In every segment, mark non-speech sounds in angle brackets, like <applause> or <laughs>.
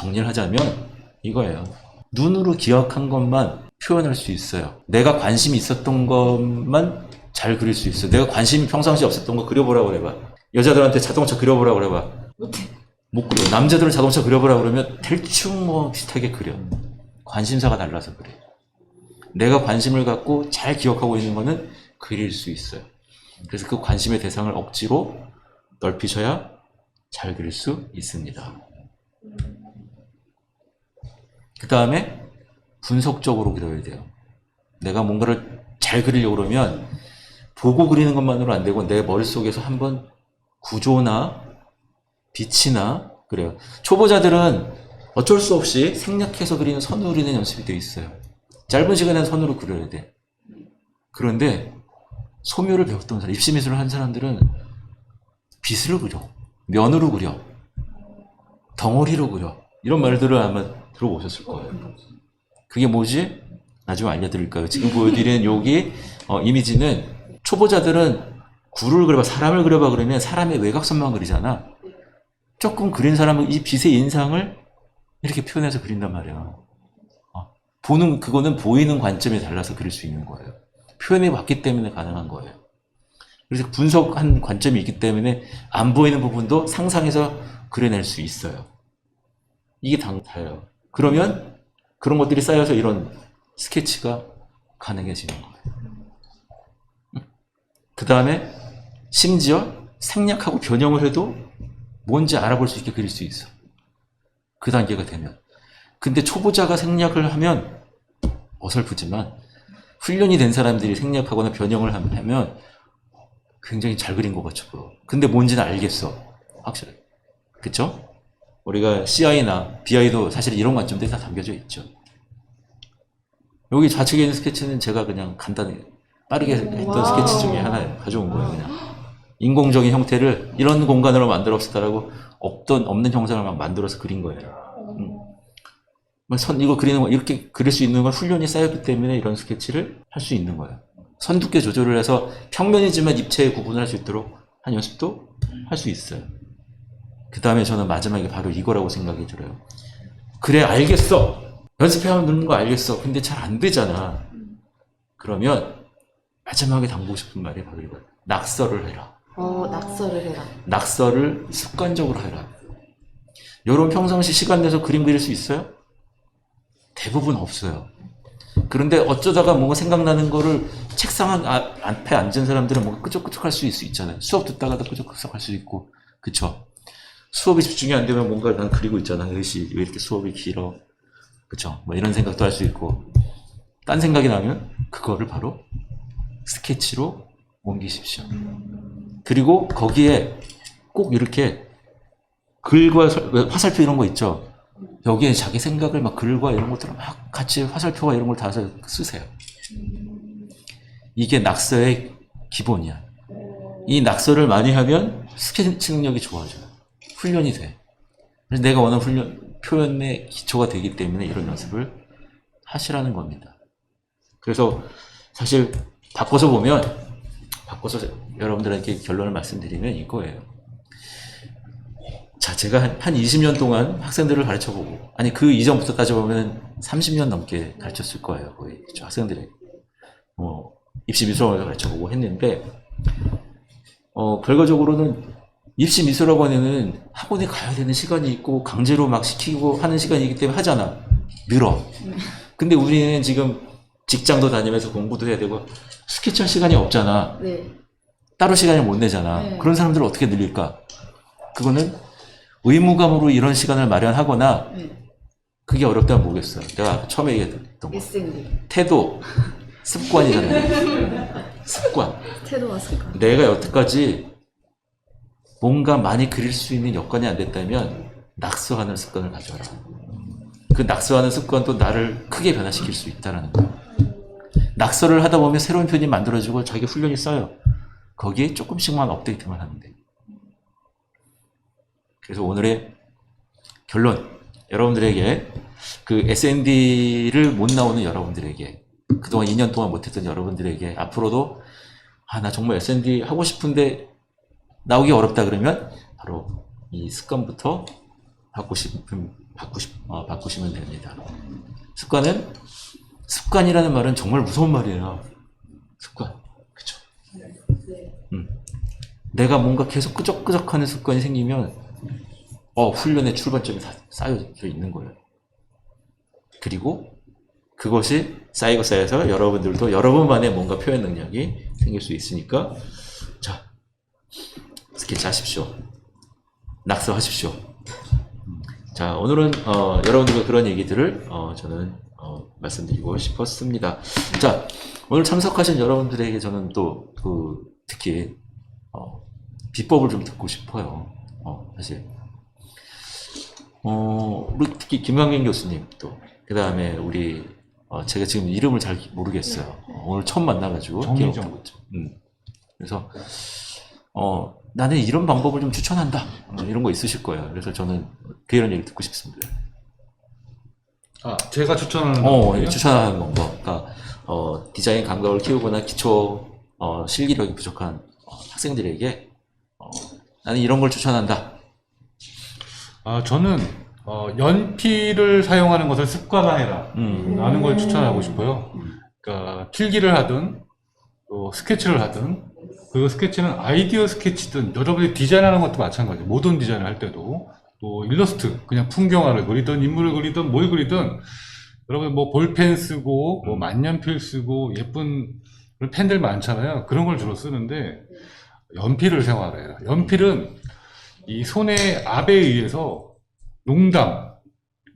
정리를 하자면 이거예요. 눈으로 기억한 것만 표현할 수 있어요. 내가 관심이 있었던 것만 잘 그릴 수 있어요. 내가 관심이 평상시에 없었던 거 그려보라고 그래봐. 여자들한테 자동차 그려보라고 그래봐. 못해. 못 그려. 남자들은 자동차 그려보라고 그러면 대충 뭐 비슷하게 그려. 관심사가 달라서 그래. 내가 관심을 갖고 잘 기억하고 있는 거는 그릴 수 있어요. 그래서 그 관심의 대상을 억지로 넓히셔야 잘 그릴 수 있습니다. 그 다음에 분석적으로 그려야 돼요. 내가 뭔가를 잘 그리려고 그러면 보고 그리는 것만으로 안 되고 내 머릿속에서 한번 구조나 빛이나 그래요. 초보자들은 어쩔 수 없이 생략해서 그리는 선으로 그리는 연습이 돼 있어요. 짧은 시간에 선으로 그려야 돼. 그런데 소묘를 배웠던 사람, 입시미술을 한 사람들은 빛으로 그려, 면으로 그려, 덩어리로 그려 이런 말들을 아마 들어보셨을 거예요. 그게 뭐지? 나중에 알려드릴까요? 지금 보여드리는 여기 어, 이미지는 초보자들은 구를 그려봐, 사람을 그려봐 그러면 사람의 외곽선만 그리잖아. 조금 그린 사람은 이 빛의 인상을 이렇게 표현해서 그린단 말이야. 어, 보는 그거는 보이는 관점이 달라서 그릴 수 있는 거예요. 표현해 왔기 때문에 가능한 거예요. 그래서 분석한 관점이 있기 때문에 안 보이는 부분도 상상해서 그려낼 수 있어요. 이게 당다예요. 그러면 그런 것들이 쌓여서 이런 스케치가 가능해지는 거예요. 그 다음에 심지어 생략하고 변형을 해도 뭔지 알아볼 수 있게 그릴 수 있어. 그 단계가 되면. 근데 초보자가 생략을 하면 어설프지만 훈련이 된 사람들이 생략하거나 변형을 하면 굉장히 잘 그린 것 같죠. 근데 뭔지는 알겠어. 확실히. 그쵸? 우리가 CI나 BI도 사실 이런 관점들이 다 담겨져 있죠. 여기 좌측에 있는 스케치는 제가 그냥 간단히 빠르게 했던 와우. 스케치 중에 하나 가져온 거예요. 그냥 인공적인 형태를 이런 공간으로 만들었다라고 없던 없는 형상을 막 만들어서 그린 거예요. 음. 뭐선 이거 그리는 거 이렇게 그릴 수 있는 건 훈련이 쌓였기 때문에 이런 스케치를 할 수 있는 거예요. 선 두께 조절을 해서 평면이지만 입체의 구분을 할 수 있도록 한 연습도 할 수 있어요. 그 다음에 저는 마지막에 바로 이거라고 생각이 들어요. 그래 알겠어. 연습해하면 느는 거 알겠어. 근데 잘 안 되잖아. 그러면 마지막에 담고 싶은 말이 바로 이거예요. 낙서를 해라. 어, 낙서를 해라. 낙서를 습관적으로 해라. 여러분 평상시 시간 내서 그림 그릴 수 있어요? 대부분 없어요. 그런데 어쩌다가 뭔가 생각나는 거를 책상 안- 아- 앞에 앉은 사람들은 뭔가 끄적끄적 할수 있잖아요. 수업 듣다가도 끄적끄적 할 수 있고. 그쵸? 수업이 집중이 안 되면 뭔가 난 그리고 있잖아. 의시, 왜 이렇게 수업이 길어? 그쵸? 뭐 이런 생각도 할 수 있고. 딴 생각이 나면 그거를 바로 스케치로 옮기십시오. 그리고 거기에 꼭 이렇게 글과 설- 왜 화살표 이런 거 있죠. 여기에 자기 생각을 막 글과 이런 것들을 막 같이 화살표와 이런 걸다 쓰세요. 이게 낙서의 기본이야. 이 낙서를 많이 하면 스케치 능력이 좋아져요. 훈련이 돼. 그래서 내가 원하는 훈련, 표현의 기초가 되기 때문에 이런 연습을 하시라는 겁니다. 그래서 사실 바꿔서 보면, 바꿔서 여러분들에게 결론을 말씀드리면 이거예요. 자, 제가 한, 한 20년 동안 학생들을 가르쳐 보고, 아니, 그 이전부터 따져보면 30년 넘게 가르쳤을 거예요, 거의. 그죠? 학생들에게. 뭐, 입시 미술학원을 가르쳐 보고 했는데, 어, 결과적으로는 입시 미술학원에는 학원에 가야 되는 시간이 있고, 강제로 막 시키고 하는 시간이기 때문에 하잖아. 늘어. 근데 우리는 지금 직장도 다니면서 공부도 해야 되고, 스케치 할 시간이 없잖아. 네. 따로 시간을 못 내잖아. 네. 그런 사람들을 어떻게 늘릴까? 그거는 의무감으로 이런 시간을 마련하거나 네. 그게 어렵다면 모르겠어요. 내가 처음에 얘기했던 거. 태도, 습관이잖아요. <laughs> 습관. 태도와 습관. 내가 여태까지 뭔가 많이 그릴 수 있는 여건이 안 됐다면 낙서하는 습관을 가져라. 그 낙서하는 습관도 나를 크게 변화시킬 수 있다는 거예요. 낙서를 하다 보면 새로운 표현이 만들어지고 자기 훈련이 쌓여. 거기에 조금씩만 업데이트만 하면 돼. 그래서 오늘의 결론. 여러분들에게 그 SND를 못 나오는 여러분들에게 그동안 2년 동안 못했던 여러분들에게 앞으로도 아, 나 정말 SND 하고 싶은데 나오기 어렵다 그러면 바로 이 습관부터 싶으면 바꾸시, 어, 바꾸시면 됩니다. 습관은 습관이라는 말은 정말 무서운 말이에요. 습관. 그쵸? 음. 내가 뭔가 계속 끄적끄적 하는 습관이 생기면 어, 훈련의 출발점이 다 쌓여져 있는 거예요. 그리고 그것이 쌓이고 쌓여서 여러분들도 여러분만의 뭔가 표현 능력이 생길 수 있으니까 자 스케치 하십시오. 낙서하십시오. 자 오늘은 어, 여러분들과 그런 얘기들을 어, 저는 어, 말씀드리고 싶었습니다. 자 오늘 참석하신 여러분들에게 저는 또 그 특히 어, 비법을 좀 듣고 싶어요. 어, 사실 어, 우리 특히 김광민 교수님 또, 그 다음에 우리, 어, 제가 지금 이름을 잘 모르겠어요. 어, 오늘 처음 만나가지고. 기억하고 있죠. 음. 그래서, 어, 나는 이런 방법을 좀 추천한다. 어, 이런 거 있으실 거예요. 그래서 저는 그 이런 얘기 듣고 싶습니다. 아, 제가 추천하는 어? 예, 추천하는 방법. 그러니까, 어, 디자인 감각을 키우거나 기초, 어, 실기력이 부족한 어, 학생들에게, 어, 나는 이런 걸 추천한다. 아, 저는 어, 연필을 사용하는 것을 습관화해라 음. 라는 걸 추천하고 싶어요. 그러니까 필기를 하든 또 스케치를 하든 그 스케치는 아이디어 스케치든 여러분이 디자인하는 것도 마찬가지예요. 모든 디자인을 할 때도 또 일러스트 그냥 풍경화를 그리든 인물을 그리든 뭘 그리든 여러분 뭐 볼펜 쓰고 뭐 만년필 쓰고 예쁜 펜들 많잖아요. 그런 걸 주로 쓰는데 연필을 사용하라. 연필은 이 손의 압에 의해서 농담,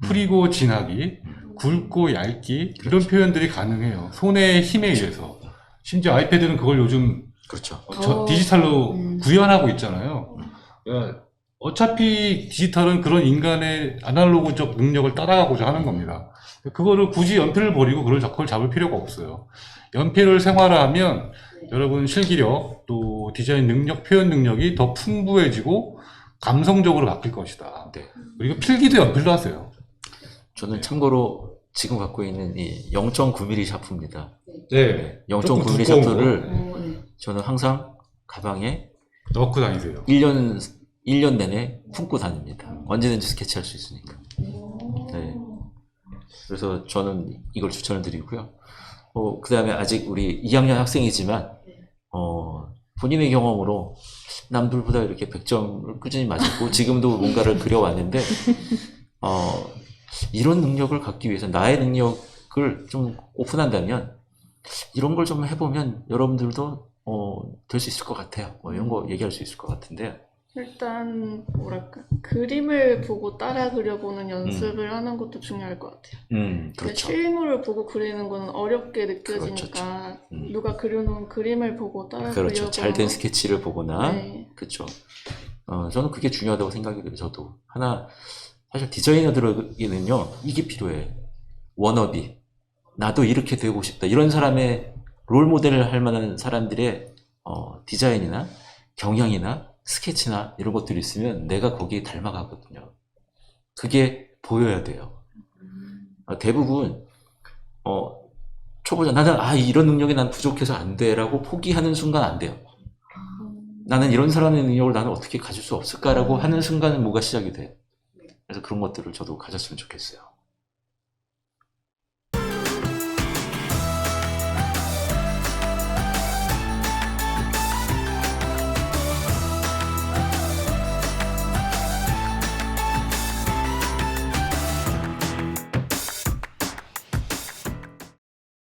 흐리고 진하기, 굵고 얇기 이런 표현들이 가능해요. 손의 힘에 의해서. 심지어 아이패드는 그걸 요즘 그렇죠. 저 어, 디지털로 음. 구현하고 있잖아요. 그러니까 어차피 디지털은 그런 인간의 아날로그적 능력을 따라가고자 하는 겁니다. 그거를 굳이 연필을 버리고 그걸 그걸 잡을 필요가 없어요. 연필을 생활화하면 여러분 실기력 또 디자인 능력, 표현 능력이 더 풍부해지고 감성적으로 바뀔 것이다. 네. 그리고 필기도 연필로 하세요. 저는 참고로 지금 갖고 있는 이 0.9mm 샤프입니다. 네. 0.9mm 두꺼운 샤프를 어, 네. 저는 항상 가방에 넣고 다니세요. 1년, 1년 내내 품고 다닙니다. 언제든지 스케치할 수 있으니까. 네. 그래서 저는 이걸 추천을 드리고요. 어, 그 다음에 아직 우리 2학년 학생이지만, 어, 본인의 경험으로 남들보다 이렇게 100점을 꾸준히 맞았고, 지금도 뭔가를 그려왔는데, 어, 이런 능력을 갖기 위해서 나의 능력을 좀 오픈한다면, 이런 걸 좀 해보면 여러분들도, 어, 될 수 있을 것 같아요. 뭐 이런 거 얘기할 수 있을 것 같은데, 일단 뭐랄까 그림을 보고 따라 그려보는 연습을 하는 것도 중요할 것 같아요. 음, 그렇죠. 실물을 보고 그리는 거는 어렵게 느껴지니까 그렇죠. 음. 누가 그려놓은 그림을 보고 따라 그렇죠. 그려보는 잘된 스케치를 보거나, 네. 그렇죠. 어, 저는 그게 중요하다고 생각이 돼요. 저도 하나 사실 디자이너들에게는요 이게 필요해. 워너비. 나도 이렇게 되고 싶다. 이런 사람의 롤 모델을 할 만한 사람들의 어, 디자인이나 경향이나 스케치나 이런 것들이 있으면 내가 거기에 닮아가거든요. 그게 보여야 돼요. 어, 대부분 어, 초보자 나는 아 이런 능력이 난 부족해서 안 돼라고 포기하는 순간 안 돼요. 나는 이런 사람의 능력을 나는 어떻게 가질 수 없을까라고 하는 순간은 뭐가 시작이 돼요. 그래서 그런 것들을 저도 가졌으면 좋겠어요.